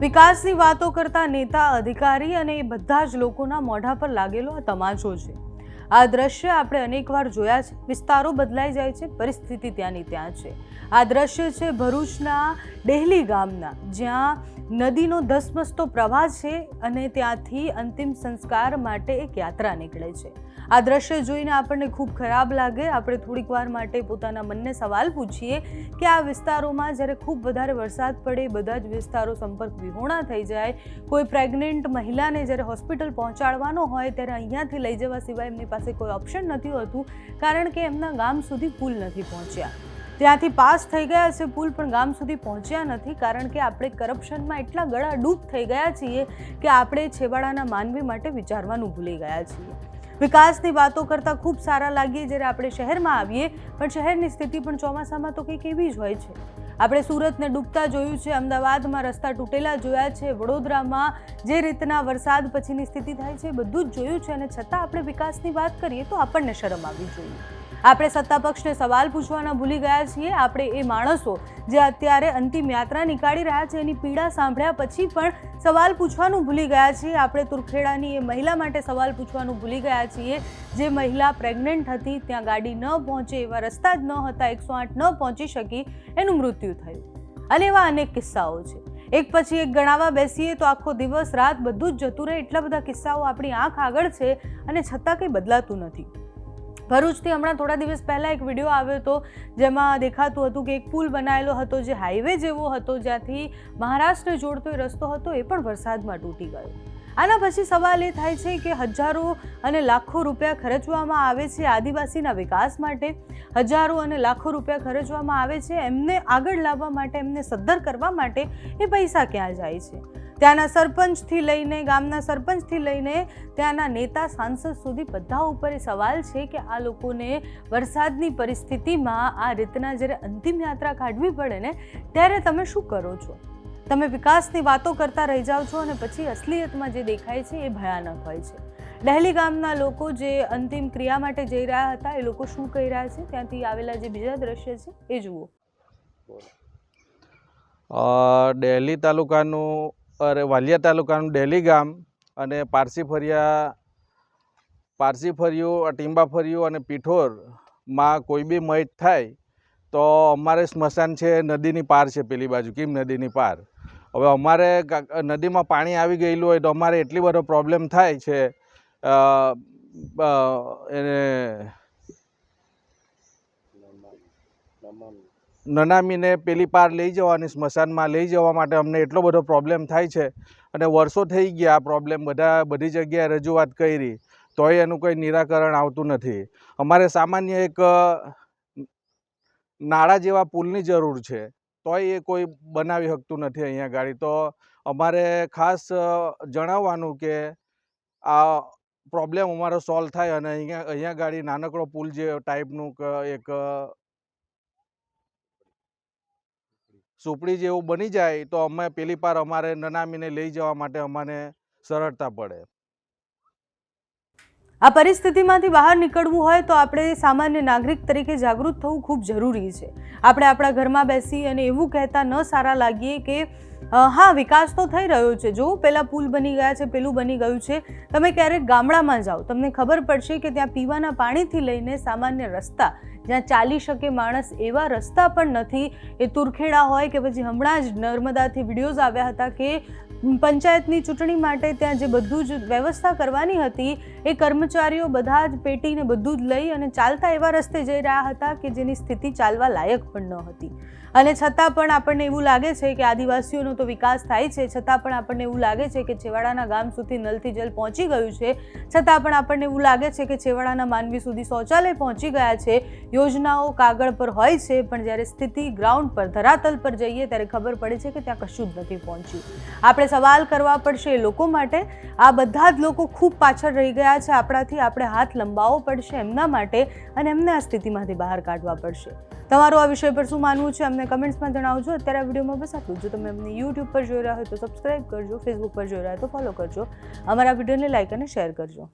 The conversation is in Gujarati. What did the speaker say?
વિકાસની વાતો કરતા નેતા, અધિકારી અને એ બધા જ લોકોના મોઢા પર લાગેલો આ તમાચો છે. આ દ્રશ્ય આપણે અનેકવાર જોયા છે. વિસ્તારો બદલાઈ જાય છે. પરિસ્થિતિ ત્યાંની ત્યાં છે. આ દ્રશ્ય છે ભરૂચના ડેહલી ગામના, જ્યાં નદીનો ધસમસતો પ્રવાહ છે અને ત્યાંથી અંતિમ સંસ્કાર માટે એક યાત્રા નીકળે છે. આ દ્રશ્ય જોઈને આપણને ખૂબ ખરાબ લાગે. આપણે થોડીક વાર માટે પોતાના મનને સવાલ પૂછીએ કે આ વિસ્તારોમાં જ્યારે ખૂબ વધારે વરસાદ પડે, બધા જ વિસ્તારો સંપર્ક વિહોણા થઈ જાય. કોઈ પ્રેગ્નેન્ટ મહિલાને જ્યારે હોસ્પિટલ પહોંચાડવાનો હોય, ત્યારે અહીંયાથી લઈ જવા સિવાય એમની પાસે કોઈ ઓપ્શન નથી હોતું, કારણ કે એમના ગામ સુધી પુલ નથી પહોંચ્યા. ત્યાંથી પાસ થઈ ગયા છે પુલ, પણ ગામ સુધી પહોંચ્યા નથી, કારણ કે આપણે કરપ્શનમાં એટલા ગળા ડૂબ થઈ ગયા છીએ કે આપણે છેવાડાના માનવી માટે વિચારવાનું ભૂલી ગયા છીએ. વિકાસની વાતો કરતાં ખૂબ સારા લાગીએ જ્યારે આપણે શહેરમાં આવીએ, પણ શહેરની સ્થિતિ પણ ચોમાસામાં તો કંઈક એવી જ હોય છે. આપણે સુરતને ડૂબતા જોયું છે, અમદાવાદમાં રસ્તા તૂટેલા જોયા છે, વડોદરામાં જે રીતના વરસાદ પછીની સ્થિતિ થાય છે બધું જ જોયું છે અને છતાં આપણે વિકાસની વાત કરીએ તો આપણને શરમ આવવી જોઈએ. આપણે સત્તા પક્ષને સવાલ પૂછવાના ભૂલી ગયા છીએ. આપણે એ માણસો જે અત્યારે અંતિમ યાત્રા નીકાળી રહ્યા છે, એની પીડા સાંભળ્યા પછી પણ સવાલ પૂછવાનું ભૂલી ગયા છીએ. આપણે તુરખેડાની એ મહિલા માટે સવાલ પૂછવાનું ભૂલી ગયા છીએ. જે મહિલા પ્રેગ્નન્ટ હતી, ત્યાં ગાડી ન પહોંચે, એવા રસ્તા જ ન હતા, એકસો આઠ ન પહોંચી શકી, એનું મૃત્યુ થયું. અને એવા અનેક કિસ્સાઓ છે. એક પછી એક ગણાવા બેસીએ તો આખો દિવસ, રાત બધું જ જતું રહે. એટલા બધા કિસ્સાઓ આપણી આંખ આગળ છે અને છતાં કંઈ બદલાતું નથી. ભરૂચથી હમણાં થોડા દિવસ પહેલાં એક વીડિયો આવ્યો હતો, જેમાં દેખાતું હતું કે એક પુલ બનાવેલો હતો જે હાઈવે જેવો હતો, જ્યાંથી મહારાષ્ટ્ર જોડતો એ રસ્તો હતો, એ પણ વરસાદમાં તૂટી ગયો. આના પછી સવાલ એ થાય છે કે હજારો અને લાખો રૂપિયા ખર્ચવામાં આવે છે આદિવાસીના વિકાસ માટે? હજારો અને લાખો રૂપિયા ખર્ચવામાં આવે છે, એમને આગળ લાવવા માટે, એમને સદ્ધર કરવા માટે એ પૈસા ક્યાં જાય છે? ત્યાંના સરપંચથી લઈને ગામના સરપંચથી લઈને ત્યાંના નેતા સાંસદ સુધી બધા ઉપર સવાલ છે કે આ લોકોને વરસાદની પરિસ્થિતિમાં આ રીતના જ્યારે અંતિમ યાત્રા કાઢવી પડે ને ત્યારે તમે શું કરો છો? તમે વિકાસની વાતો કરતા રહી જાઓ છો અને પછી અસલિયતમાં જે દેખાય છે એ ભયાનક હોય છે. ડહેલી ગામના લોકો જે અંતિમ ક્રિયા માટે જઈ રહ્યા હતા એ લોકો શું કહી રહ્યા છે? ત્યાંથી આવેલા જે બીજા દ્રશ્ય છે એ જુઓ. અ, તાલુકાનું અરે વાલિયા તાલુકાનું ડેલી ગામ અને પારસી ફરિયા, પારસી ફરિયું ટીંબા ફરિયું અને પીઠોરમાં કોઈ બી મૈત થાય તો અમારે સ્મશાન છે, નદીની પાર છે પેલી બાજુ. કેમ નદીની પાર? હવે અમારે નદીમાં પાણી આવી ગયેલું હોય તો અમારે એટલી બધો પ્રોબ્લેમ થાય છે એને નનામીને પેલી પાર લઈ જવાની સ્મશાનમાં લઈ જવા માટે અમને એટલો બધો પ્રોબ્લેમ થાય છે. અને વર્ષો થઈ ગયા આ પ્રોબ્લેમ બધા, બધી જગ્યાએ રજૂઆત કરી. તોય એનું કંઈ નિરાકરણ આવતું નથી. અમારે સામાન્ય એક નાળા જેવા પુલની જરૂર છે. તોય એ કોઈ બનાવી શકતું નથી અહીંયા ગાડી. તો અમારે ખાસ જણાવવાનું કે આ પ્રોબ્લેમ અમારો સોલ્વ થાય અને અહીંયા અહીંયા ગાડી નાનકડો પુલ જે ટાઈપનું એક સુપડી જેવું બની જાય તો અમે પેલી પાર અમારે નનામીને લઈ જવા માટે અમને સરળતા પડે. આ પરિસ્થિતિમાંથી બહાર નીકળવું હોય તો આપણે સામાન્ય નાગરિક તરીકે જાગૃત થવું ખૂબ જરૂરી છે. આપણે આપણા ઘરમાં બેસી અને એવું કહેતા ન સારા લાગીએ કે હા, વિકાસ તો થઈ રહ્યો છે. જો પેલા પુલ બની ગયા છે, પેલું બની ગયું છે. તમે ક્યારેક ગામડામાં જાઓ, તમને ખબર પડશે કે ત્યાં પીવાના પાણીથી લઈને સામાન્ય રસ્તા, જ્યાં ચાલી શકે માણસ એવા રસ્તા પણ નથી. એ તુરખેડા હોય કે પછી હમણાં જ નર્મદાથી વિડીયોઝ આવ્યા હતા કે, પંચાયતની ચૂંટણી માટે ત્યાં જે બધું જ વ્યવસ્થા કરવાની હતી એ કર્મચારીઓ બધા જ પેટીને બધું જ લઈ અને ચાલતા એવા રસ્તે જઈ રહ્યા હતા કે જેની સ્થિતિ ચાલવા લાયક પણ ન હતી. અને છતાં પણ આપણને એવું લાગે છે કે આદિવાસીઓનો તો વિકાસ થાય છે, છતાં પણ આપણને એવું લાગે છે કે છેવાડાના ગામ સુધી નલથી જલ પહોંચી ગયું છે, છતાં પણ આપણને એવું લાગે છે કે છેવાડાના માનવી સુધી શૌચાલય પહોંચી ગયા છે, યોજનાઓ કાગળ પર હોય છે, પણ જ્યારે સ્થિતિ ગ્રાઉન્ડ પર, ધરાતલ પર જઈએ ત્યારે ખબર પડે છે કે ત્યાં કશું જ નથી પહોંચ્યું. આપણે સવાલ કરવા પડશે એ લોકો માટે. આ બધા જ લોકો ખૂબ પાછળ રહી ગયા છે. આપણાથી આપણે હાથ લંબાવવો પડશે એમના માટે અને એમને આ સ્થિતિમાંથી બહાર કાઢવા પડશે. તમારું આ વિષય પર શું માનવું છે અમને કમેન્ટ્સમાં જણાવજો. અત્યારે આ વિડીયોમાં બસ આટલું જો. તમે અમને યુટ્યુબ પર જોઈ રહ્યા હોય તો સબસ્ક્રાઇબ કરજો ફેસબુક પર જોઈ રહ્યા હોય તો ફોલો કરજો. અમારા વિડીયોને લાઇક અને શેર કરજો.